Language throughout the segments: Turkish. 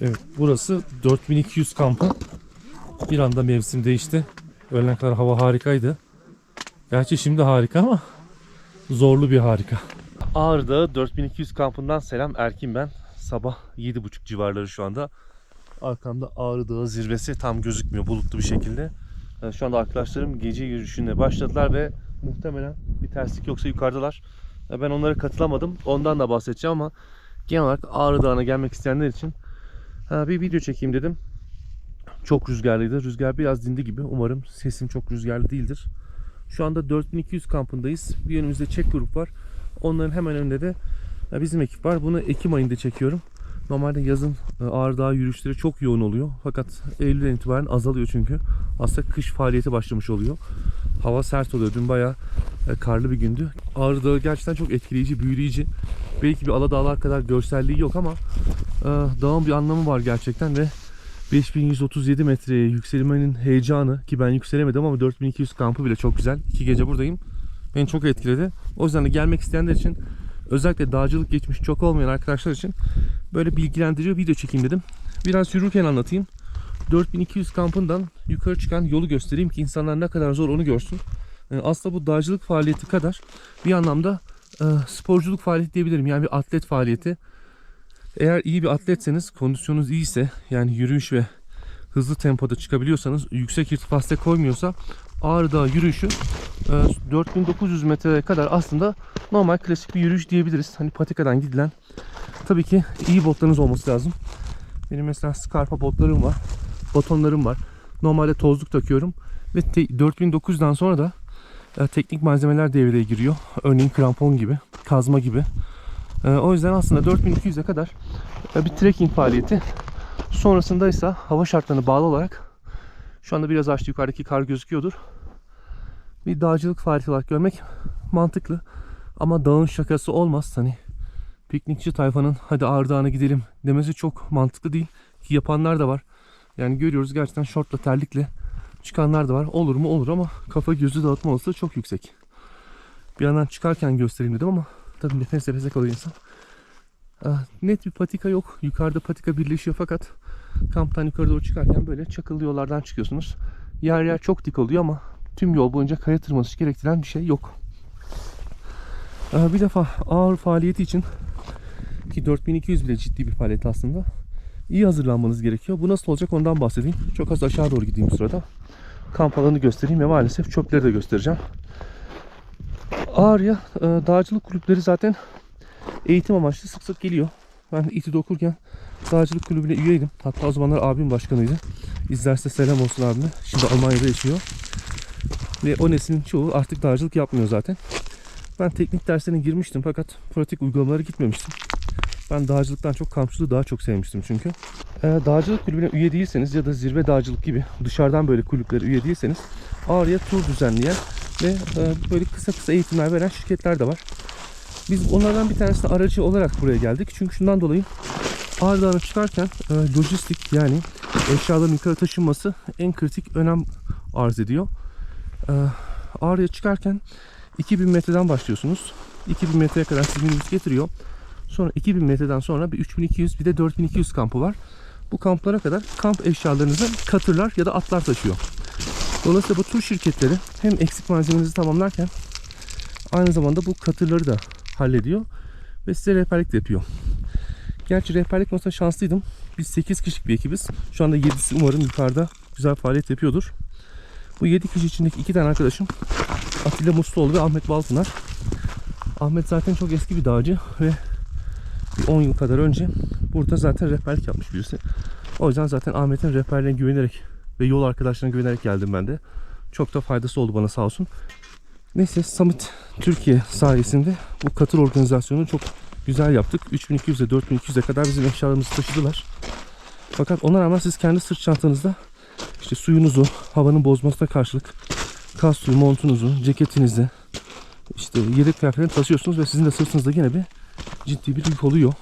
Evet burası 4200 kampı. Bir anda mevsim değişti. Öğlene kadar hava harikaydı. Gerçi şimdi harika ama zorlu bir harika. Ağrı'da 4200 kampından selam Erkin ben. Sabah 7.30 civarları şu anda. Arkamda Ağrı Dağı zirvesi tam gözükmüyor bulutlu bir şekilde. Ee, Şu anda arkadaşlarım gece yürüyüşüne başladılar ve muhtemelen bir terslik yoksa yukarıdalar. Ee, Ben onlara katılamadım. Ondan da bahsedeceğim ama genel olarak Ağrı Dağı'na gelmek isteyenler için bir video çekeyim dedim. Çok rüzgarlıydı. Rüzgar biraz dindi gibi. Umarım sesim çok rüzgarlı değildir. Şu anda 4200 kampındayız. Bir önümüzde çek grup var. Onların hemen önünde de e, bizim ekip var. Bunu Ekim ayında çekiyorum. Normalde yazın e, Ağrı Dağı yürüyüşleri çok yoğun oluyor. Fakat Eylül'den itibaren azalıyor çünkü. Aslında kış faaliyeti başlamış oluyor. Hava sert oluyor. Dün bayağı e, karlı bir gündü. Ağrı Dağı gerçekten çok etkileyici, büyüleyici. Belki bir Aladağlar kadar görselliği yok ama dağın bir anlamı var gerçekten ve 5137 metreye yükselmenin heyecanı ki ben yükselemedim ama 4200 kampı bile çok güzel. İki gece buradayım. Beni çok etkiledi. O yüzden de gelmek isteyenler için özellikle dağcılık geçmiş çok olmayan arkadaşlar için böyle bilgilendirici video çekeyim dedim. Biraz yürürken anlatayım. 4200 kampından yukarı çıkan yolu göstereyim ki insanlar ne kadar zor onu görsün. Ee, Aslında bu dağcılık faaliyeti kadar bir anlamda e, sporculuk faaliyeti diyebilirim. Yani bir atlet faaliyeti. Eğer iyi bir atletseniz, kondisyonunuz iyiyse yani yürüyüş ve hızlı tempoda çıkabiliyorsanız, yüksek irtifaste koymuyorsa Ağrı Dağı yürüyüşü e, 4900 metreye kadar aslında normal klasik bir yürüyüş diyebiliriz. Hani patikadan gidilen. Tabii ki iyi botlarınız olması lazım. Benim mesela Scarpa botlarım var. Batonlarım var. Normalde tozluk takıyorum. Ve te- 4900'den sonra da e, teknik malzemeler devreye giriyor. Örneğin krampon gibi, kazma gibi. E, o yüzden aslında 4200'e kadar e, bir trekking faaliyeti. Sonrasında ise hava şartlarına bağlı olarak şu anda biraz açtı yukarıdaki kar gözüküyordur. Bir dağcılık faaliyeti olarak görmek mantıklı. Ama dağın şakası olmaz hani. Piknikçi tayfanın hadi Ağrı gidelim demesi çok mantıklı değil. Ki yapanlar da var. Yani görüyoruz gerçekten şortla terlikle çıkanlar da var. Olur mu olur ama kafa gözü dağıtma olasılığı çok yüksek. Bir yandan çıkarken göstereyim dedim ama tabii nefes nefese kalıyor insan. Ah, net bir patika yok. Yukarıda patika birleşiyor fakat kamptan yukarı doğru çıkarken böyle çakıllı yollardan çıkıyorsunuz. Yer yer çok dik oluyor ama tüm yol boyunca kaya tırmanış gerektiren bir şey yok. Ah, Bir defa ağır faaliyeti için ki 4200 bile ciddi bir faaliyet aslında. İyi hazırlanmanız gerekiyor. Bu nasıl olacak ondan bahsedeyim. Çok az aşağı doğru gideyim sırada. Kamp alanını göstereyim ve maalesef çöpleri de göstereceğim. Ağrı'ya e, dağcılık kulüpleri zaten eğitim amaçlı sık sık geliyor. Ben İTÜ'de okurken dağcılık kulübüne üyeydim. Hatta o zamanlar abim başkanıydı. İzlerse selam olsun abime. Şimdi Almanya'da yaşıyor. Ve o neslin çoğu artık dağcılık yapmıyor zaten. Ben teknik derslerine girmiştim fakat pratik uygulamalara gitmemiştim. Ben dağcılıktan çok kampçılığı daha çok sevmiştim çünkü. Eğer dağcılık kulübüne üye değilseniz ya da zirve dağcılık gibi dışarıdan böyle kulüplere üye değilseniz Ağrı'ya tur düzenleyen ve e, böyle kısa kısa eğitimler veren şirketler de var. Biz onlardan bir tanesine aracı olarak buraya geldik. Çünkü şundan dolayı Ağrı Dağı'na çıkarken e, lojistik yani eşyaların yukarı taşınması en kritik önem arz ediyor. E, Ağrı'ya çıkarken 2000 metreden başlıyorsunuz. 2000 metreye kadar sizi minibüs getiriyor. Sonra 2000 metreden sonra bir 3200 bir de 4200 kampı var. Bu kamplara kadar kamp eşyalarınızı katırlar ya da atlar taşıyor. Dolayısıyla bu tur şirketleri hem eksik malzemenizi tamamlarken aynı zamanda bu katırları da hallediyor ve size rehberlik de yapıyor. Gerçi rehberlik konusunda şanslıydım. Biz 8 kişilik bir ekibiz. Şu anda 7'si umarım yukarıda güzel faaliyet yapıyordur. Bu 7 kişi içindeki iki tane arkadaşım Atilla Musluoğlu ve Ahmet Balpınar. Ahmet zaten çok eski bir dağcı ve bir 10 yıl kadar önce burada zaten rehberlik yapmış birisi. O yüzden zaten Ahmet'in rehberliğine güvenerek ve yol arkadaşlarına güvenerek geldim ben de. Çok da faydası oldu bana sağ olsun. Neyse Summit Türkiye sayesinde bu katır organizasyonunu çok güzel yaptık. 3200'e 4200'e kadar bizim eşyalarımızı taşıdılar. Fakat ona rağmen siz kendi sırt çantanızda işte suyunuzu, havanın bozmasına karşılık kas suyu, montunuzu, ceketinizi, işte yedek kıyafetini taşıyorsunuz ve sizin de sırtınızda yine bir ciddi bir yük oluyor.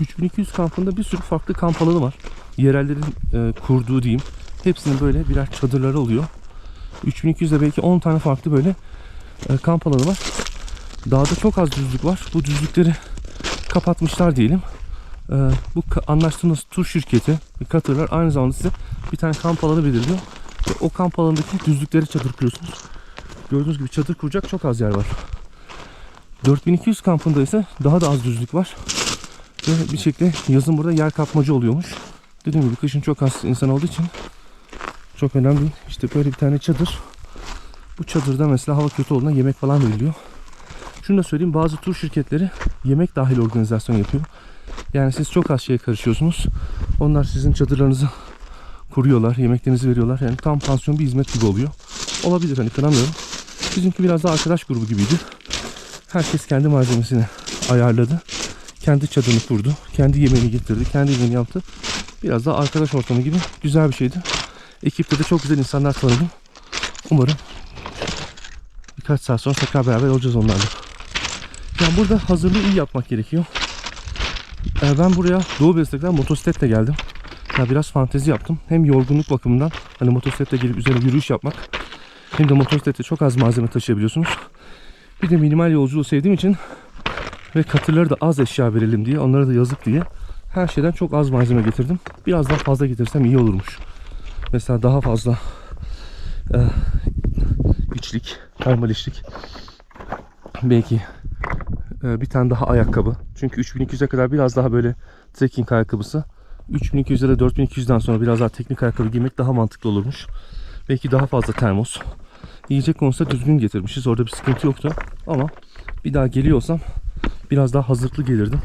...3200 kampında bir sürü farklı kamp alanı var. Yerellerin e, kurduğu diyeyim. Hepsinin böyle birer çadırları oluyor. 3200'de belki 10 tane farklı böyle e, kamp alanı var. Dağda çok az düzlük var. Bu düzlükleri kapatmışlar diyelim. Ee, bu anlaştığınız tur şirketi ve katırlar aynı zamanda size bir tane kamp alanı belirliyor. Ve o kamp alanındaki düzlükleri çadır kuruyorsunuz. Gördüğünüz gibi çadır kuracak çok az yer var. 4200 kampında ise daha da az düzlük var. Ve bir şekilde yazın burada yer kapmacı oluyormuş. Dediğim gibi kışın çok az insan olduğu için çok önemli değil. İşte böyle bir tane çadır. Bu çadırda mesela hava kötü olduğunda yemek falan veriliyor. Şunu da söyleyeyim bazı tur şirketleri yemek dahil organizasyon yapıyor. Yani siz çok az şeye karışıyorsunuz. Onlar sizin çadırlarınızı kuruyorlar, yemeklerinizi veriyorlar. Yani tam pansiyon bir hizmet gibi oluyor. Olabilir hani kınamıyorum. Bizimki biraz daha arkadaş grubu gibiydi. Herkes kendi malzemesini ayarladı. Kendi çadırını kurdu. Kendi yemeğini getirdi. Kendi yemeğini yaptı. Biraz daha arkadaş ortamı gibi güzel bir şeydi. Ekipte de çok güzel insanlar tanıdım. Umarım birkaç saat sonra tekrar beraber olacağız onlarla. Yani burada hazırlığı iyi yapmak gerekiyor. Ee, ben buraya Doğu Bestek'ten motosikletle geldim. Ya biraz fantezi yaptım. Hem yorgunluk bakımından hani motosikletle gelip üzerine yürüyüş yapmak hem de motosiklette çok az malzeme taşıyabiliyorsunuz. Bir de minimal yolculuğu sevdiğim için ve katırları da az eşya verelim diye onlara da yazık diye her şeyden çok az malzeme getirdim. Biraz daha fazla getirsem iyi olurmuş. Mesela daha fazla e, içlik, termal içlik. Belki e, bir tane daha ayakkabı. Çünkü 3200'e kadar biraz daha böyle trekking ayakkabısı. 3200'e de 4200'den sonra biraz daha teknik ayakkabı giymek daha mantıklı olurmuş. Belki daha fazla termos. Yiyecek konusunda düzgün getirmişiz. Orada bir sıkıntı yoktu. Ama bir daha geliyorsam biraz daha hazırlıklı gelirdim.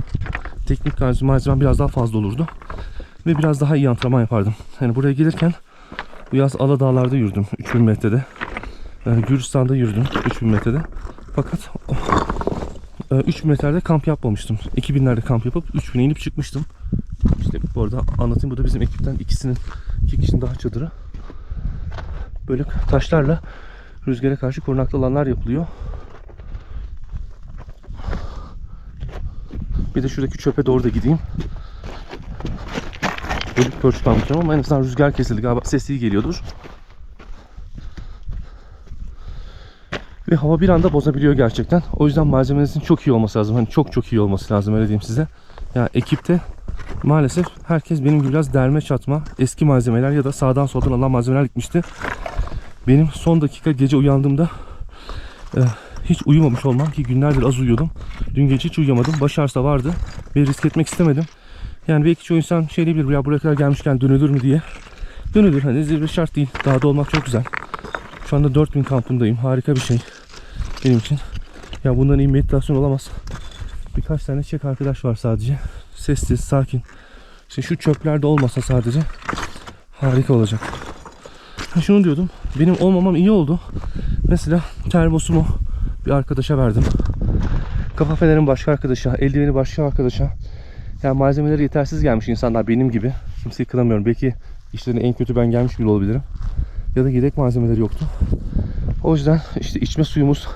Teknik malzemem biraz daha fazla olurdu. Ve biraz daha iyi antrenman yapardım. Yani buraya gelirken bu yaz Aladağlar'da yürüdüm 3000 metrede. Yani Gürcistan'da yürüdüm 3000 metrede. Fakat e, 3000 metrede kamp yapmamıştım. 2000'lerde kamp yapıp 3000'e inip çıkmıştım. İşte bu arada anlatayım bu da bizim ekipten ikisinin iki kişinin daha çadırı. Böyle taşlarla rüzgara karşı korunaklı alanlar yapılıyor. Bir de şuradaki çöpe doğru da gideyim. Bölük pörç kalmayacağım ama en azından rüzgar kesildi galiba ses iyi geliyordur. Ve hava bir anda bozabiliyor gerçekten. O yüzden malzemenizin çok iyi olması lazım. Hani çok çok iyi olması lazım öyle diyeyim size. Yani ekipte maalesef herkes benim gibi biraz derme çatma eski malzemeler ya da sağdan soldan alan malzemeler gitmişti. Benim son dakika gece uyandığımda e, hiç uyumamış olmam ki günlerdir az uyuyordum. Dün gece hiç uyuyamadım. Baş ağrısı vardı ve risk etmek istemedim. Yani belki çoğu insan şey diyebilir ya buraya kadar gelmişken dönülür mü diye. Dönülür hani zirve şart değil. Dağda olmak çok güzel. Şu anda 4000 kampındayım. Harika bir şey benim için. Ya bundan iyi meditasyon olamaz. Birkaç tane çek arkadaş var sadece. Sessiz, sakin. İşte şu çöplerde olmasa sadece harika olacak. Ha şunu diyordum. Benim olmamam iyi oldu. Mesela termosumu bir arkadaşa verdim. Kafa fenerim başka arkadaşa, eldiveni başka arkadaşa. Yani malzemeleri yetersiz gelmiş insanlar benim gibi. Kimseyi kınamıyorum. Belki işlerine en kötü ben gelmiş bile olabilirim. Ya da yedek malzemeleri yoktu. O yüzden işte içme suyumuz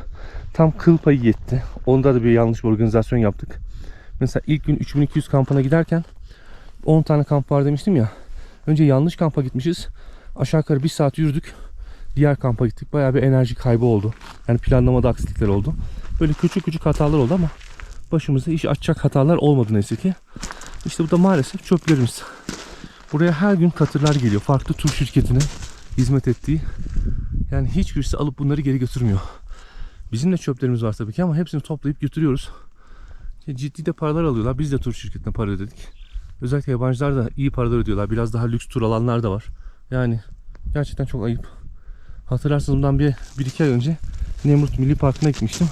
tam kıl payı yetti. Onda da bir yanlış bir organizasyon yaptık. Mesela ilk gün 3200 kampına giderken 10 tane kamp var demiştim ya. Önce yanlış kampa gitmişiz. Aşağı yukarı bir saat yürüdük. Diğer kampa gittik. Bayağı bir enerji kaybı oldu. Yani planlamada aksilikler oldu. Böyle küçük küçük hatalar oldu ama başımıza iş açacak hatalar olmadı neyse ki. İşte bu da maalesef çöplerimiz. Buraya her gün katırlar geliyor. Farklı tur şirketine hizmet ettiği. Yani hiçbirisi alıp bunları geri götürmüyor. Bizim de çöplerimiz var tabii ki ama hepsini toplayıp götürüyoruz. Ciddi de paralar alıyorlar. Biz de tur şirketine para ödedik. Özellikle yabancılar da iyi paralar ödüyorlar. Biraz daha lüks tur alanlar da var. Yani gerçekten çok ayıp. Hatırlarsınız bundan bir, bir iki ay önce Nemrut Milli Parkı'na gitmiştim.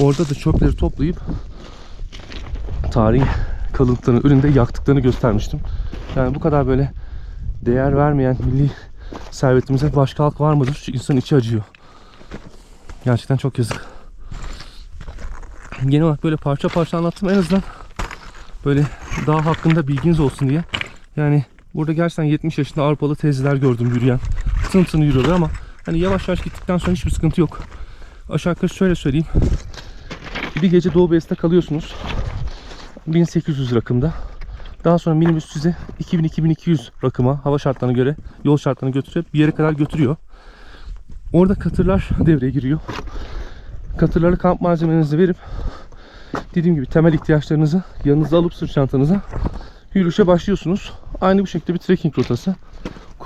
Orada da çöpleri toplayıp tarihi kalıntılarını önünde yaktıklarını göstermiştim. Yani bu kadar böyle değer vermeyen milli servetimize başka halk var mıdır? Şu insanın içi acıyor. Gerçekten çok yazık. Genel olarak böyle parça parça anlattım. En azından böyle dağ hakkında bilginiz olsun diye. Yani burada gerçekten 70 yaşında Avrupalı teyzeler gördüm yürüyen. Tın yürüyorlar ama hani yavaş yavaş gittikten sonra hiçbir sıkıntı yok. Aşağı yukarı şöyle söyleyeyim. Bir gece Doğu Beyazıt'ta kalıyorsunuz. 1800 rakımda. Daha sonra minibüs sizi 2000-2200 rakıma hava şartlarına göre yol şartlarına götürüp bir yere kadar götürüyor. Orada katırlar devreye giriyor. katırları kamp malzemenizi verip dediğim gibi temel ihtiyaçlarınızı yanınıza alıp sırt çantanıza yürüyüşe başlıyorsunuz. Aynı bu şekilde bir trekking rotası.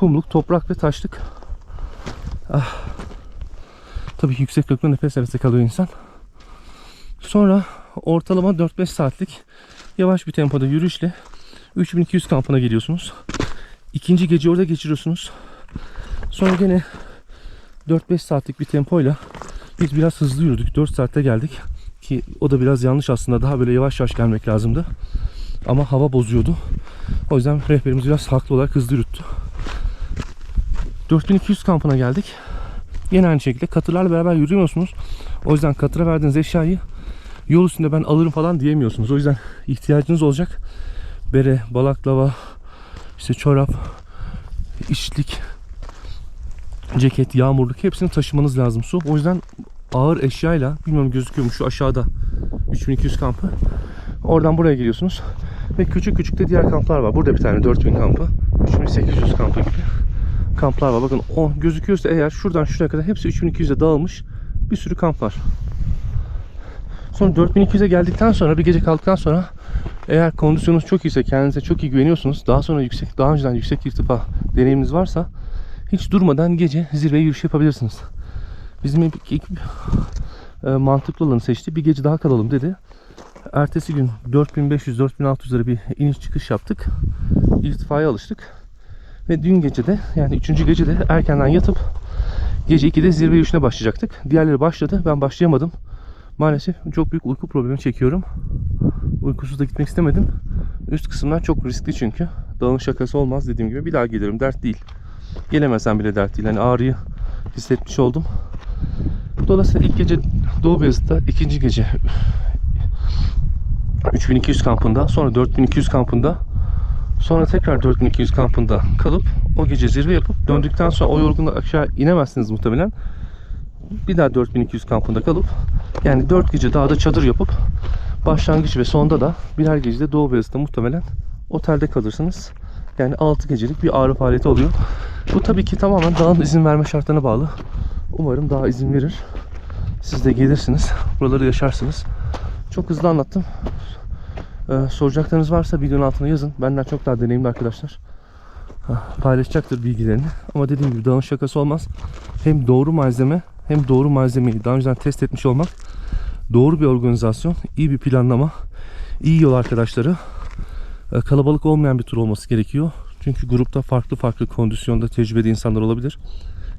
Kumluk, toprak ve taşlık. Ah. Tabii yükseklikte nefes nefese kalıyor insan. Sonra ortalama 4-5 saatlik yavaş bir tempoda yürüyüşle 3200 kampına geliyorsunuz. İkinci gece orada geçiriyorsunuz. Sonra gene 4-5 saatlik bir tempoyla biz biraz hızlı yürüdük. 4 saatte geldik. Ki o da biraz yanlış aslında. Daha böyle yavaş yavaş gelmek lazımdı. Ama hava bozuyordu. O yüzden rehberimiz biraz haklı olarak hızlı yürüttü. 4200 kampına geldik. Yine aynı şekilde katırlarla beraber yürüyorsunuz. O yüzden katıra verdiğiniz eşyayı yol üstünde ben alırım falan diyemiyorsunuz. O yüzden ihtiyacınız olacak. Bere, balaklava, işte çorap, içlik, ceket, yağmurluk hepsini taşımanız lazım su. O yüzden ağır eşyayla bilmiyorum gözüküyor mu şu aşağıda 3200 kampı. Oradan buraya geliyorsunuz. Ve küçük küçük de diğer kamplar var. Burada bir tane 4000 kampı. 3800 kampı gibi kamplar var. Bakın o gözüküyorsa eğer şuradan şuraya kadar hepsi 3200'e dağılmış bir sürü kamp var. Sonra 4200'e geldikten sonra bir gece kaldıktan sonra eğer kondisyonunuz çok iyiyse kendinize çok iyi güveniyorsunuz. Daha sonra yüksek daha önceden yüksek irtifa deneyiminiz varsa hiç durmadan gece zirve yürüyüş yapabilirsiniz. Bizim ekip e, mantıklı olanı seçti. Bir gece daha kalalım dedi. Ertesi gün 4500-4600 lira bir iniş çıkış yaptık. İrtifaya alıştık. Ve dün gece de yani 3. gece de erkenden yatıp gece 2'de zirve yürüyüşüne başlayacaktık. Diğerleri başladı. Ben başlayamadım. Maalesef çok büyük uyku problemi çekiyorum. Uykusuz da gitmek istemedim. Üst kısımlar çok riskli çünkü. Dağın şakası olmaz dediğim gibi. Bir daha gelirim. Dert değil. Gelemesem bile dert değil. Hani ağrıyı hissetmiş oldum. Dolayısıyla ilk gece Doğu Beyazıt'ta, ikinci gece 3200 kampında, sonra 4200 kampında, sonra tekrar 4200 kampında kalıp o gece zirve yapıp döndükten sonra o yorgunluk aşağı inemezsiniz muhtemelen. Bir daha 4200 kampında kalıp yani 4 gece dağda çadır yapıp başlangıç ve sonda da birer gecede Doğu Beyazıt'ta muhtemelen otelde kalırsınız. Yani 6 gecelik bir ağrı faaliyeti oluyor. Bu tabii ki tamamen dağın izin verme şartlarına bağlı. Umarım dağ izin verir. Siz de gelirsiniz. Buraları yaşarsınız. Çok hızlı anlattım. Ee, soracaklarınız varsa videonun altına yazın. Benden çok daha deneyimli arkadaşlar. Paylaşacaktır bilgilerini. Ama dediğim gibi dağın şakası olmaz. Hem doğru malzeme hem doğru malzemeyi daha önceden test etmiş olmak. Doğru bir organizasyon, iyi bir planlama, iyi yol arkadaşları. Ee, Kalabalık olmayan bir tur olması gerekiyor. Çünkü grupta farklı farklı kondisyonda tecrübeli insanlar olabilir.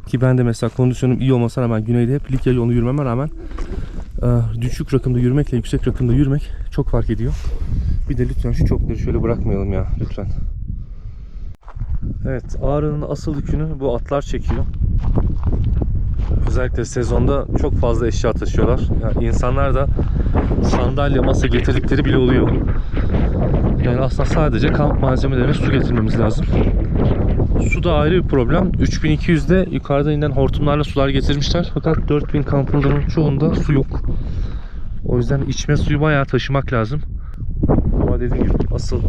Ki ben de mesela kondisyonum iyi olmasına rağmen güneyde hep Likya yolunu yürümeme rağmen düşük rakımda yürümekle yüksek rakımda yürümek çok fark ediyor. Bir de lütfen şu çokları şöyle bırakmayalım ya lütfen. Evet Ağrı'nın asıl yükünü bu atlar çekiyor. Özellikle sezonda çok fazla eşya taşıyorlar. Yani insanlar da sandalye masa getirdikleri bile oluyor. Yani aslında sadece kamp malzemeleri ve su getirmemiz lazım. Su da ayrı bir problem. 3200'de yukarıdan inen hortumlarla sular getirmişler. Fakat 4000 kampların çoğunda su yok. O yüzden içme suyu bayağı taşımak lazım. Ama dediğim gibi asıl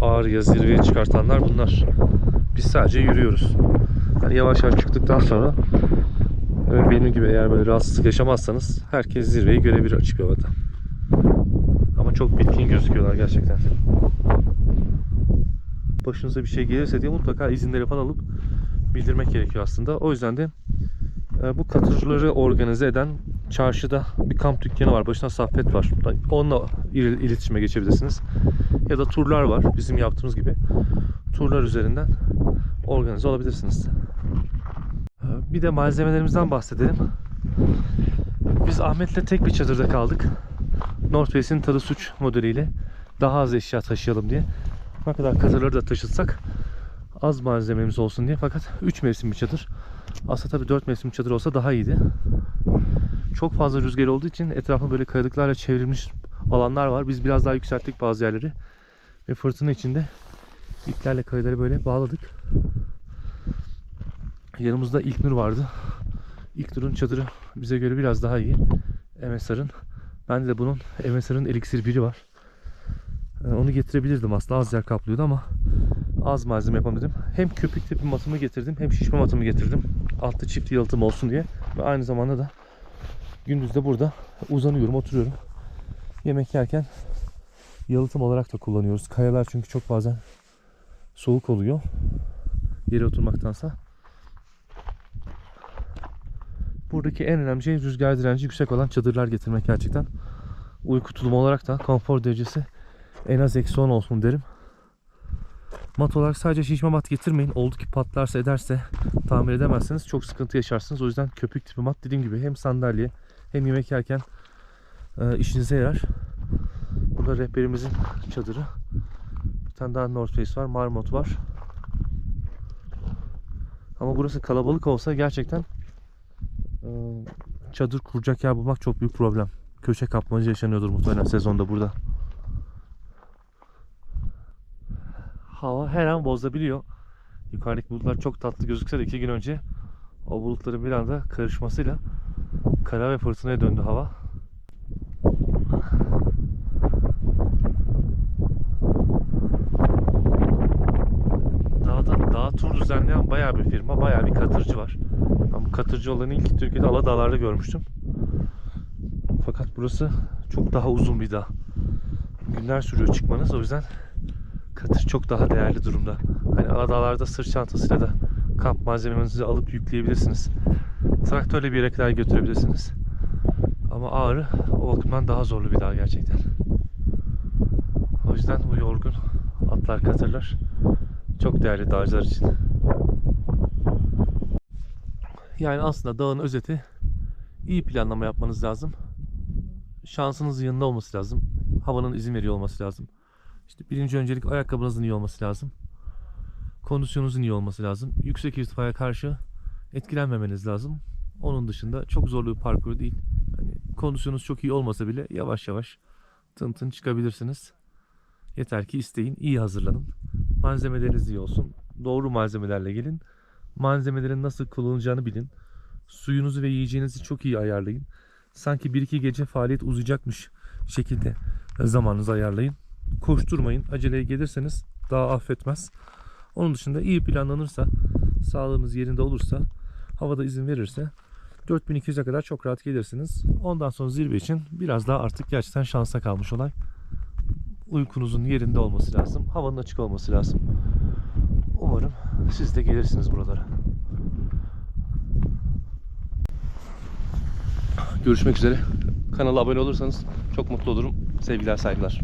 ağrıya zirveye çıkartanlar bunlar. Biz sadece yürüyoruz. Yani yavaş yavaş çıktıktan sonra benim gibi eğer böyle rahatsızlık yaşamazsanız herkes zirveyi görebilir açık havada. Ama çok bitkin gözüküyorlar gerçekten. Başınıza bir şey gelirse diye mutlaka izinleri falan alıp bildirmek gerekiyor aslında. O yüzden de e, bu katırları organize eden çarşıda bir kamp dükkanı var. Başına Saffet var. Onunla il- iletişime geçebilirsiniz. Ya da turlar var. Bizim yaptığımız gibi. Turlar üzerinden organize olabilirsiniz. E, Bir de malzemelerimizden bahsedelim. Biz Ahmet'le tek bir çadırda kaldık. North Face'in tadı suç modeliyle daha az eşya taşıyalım diye. Ne kadar katırları da taşıtsak az malzememiz olsun diye. Fakat 3 mevsim bir çadır. Aslında tabii 4 mevsim çadır olsa daha iyiydi. Çok fazla rüzgar olduğu için etrafı böyle kayalıklarla çevrilmiş alanlar var. Biz biraz daha yükselttik bazı yerleri. Ve fırtına içinde iplerle kayaları böyle bağladık. Yanımızda İlknur vardı. İlknur'un çadırı bize göre biraz daha iyi. MSR'ın. Bende de bunun MSR'ın eliksir biri var. Ee, Onu getirebilirdim aslında az yer kaplıyordu ama az malzeme yapamadım. Hem köpük tipi matımı getirdim hem şişme matımı getirdim. Altta çift yalıtım olsun diye. Ve aynı zamanda da Gündüz de burada uzanıyorum, oturuyorum. Yemek yerken yalıtım olarak da kullanıyoruz. Kayalar çünkü çok bazen soğuk oluyor. Yere oturmaktansa. Buradaki en önemli şey rüzgar direnci yüksek olan çadırlar getirmek gerçekten. Uyku tulumu olarak da konfor derecesi en az eksi 10 olsun derim. Mat olarak sadece şişme mat getirmeyin. Oldu ki patlarsa ederse tamir edemezseniz çok sıkıntı yaşarsınız. O yüzden köpük tipi mat dediğim gibi hem sandalye hem yemek yerken e, işinize yarar. Burada rehberimizin çadırı. Bir tane daha North Face var. Marmot var. Ama burası kalabalık olsa gerçekten e, çadır kuracak yer bulmak çok büyük problem. Köşe kapmaca yaşanıyordur muhtemelen sezonda burada. Hava her an bozabiliyor. Yukarıdaki bulutlar çok tatlı gözükse de iki gün önce o bulutların bir anda karışmasıyla kara ve fırtınaya döndü hava. Dağda, dağ tur düzenleyen bayağı bir firma, bayağı bir katırcı var. Ben bu katırcı olanı ilk Türkiye'de Aladağlar'da görmüştüm. Fakat burası çok daha uzun bir dağ. Günler sürüyor çıkmanız o yüzden katır çok daha değerli durumda. Hani Aladağlar'da sırt çantasıyla da kamp malzemenizi alıp yükleyebilirsiniz. Traktörle bir yere kadar götürebilirsiniz. Ama Ağrı o bakımdan daha zorlu bir dağ gerçekten. O yüzden bu yorgun atlar katırlar çok değerli dağcılar için. Yani aslında dağın özeti iyi planlama yapmanız lazım. Şansınızın yanında olması lazım. Havanın izin veriyor olması lazım. İşte birinci öncelik ayakkabınızın iyi olması lazım. Kondisyonunuzun iyi olması lazım. Yüksek irtifaya karşı etkilenmemeniz lazım. Onun dışında çok zorlu bir parkur değil. Hani kondisyonunuz çok iyi olmasa bile yavaş yavaş tın tın çıkabilirsiniz. Yeter ki isteyin, iyi hazırlanın. Malzemeleriniz iyi olsun. Doğru malzemelerle gelin. Malzemelerin nasıl kullanılacağını bilin. Suyunuzu ve yiyeceğinizi çok iyi ayarlayın. Sanki bir iki gece faaliyet uzayacakmış şekilde zamanınızı ayarlayın. Koşturmayın. Aceleye gelirseniz daha affetmez. Onun dışında iyi planlanırsa, sağlığınız yerinde olursa, havada izin verirse 4200'e kadar çok rahat gelirsiniz. Ondan sonra zirve için biraz daha artık gerçekten şansa kalmış olay. Uykunuzun yerinde olması lazım. Havanın açık olması lazım. Umarım siz de gelirsiniz buralara. Görüşmek üzere. Kanala abone olursanız çok mutlu olurum. Sevgiler saygılar.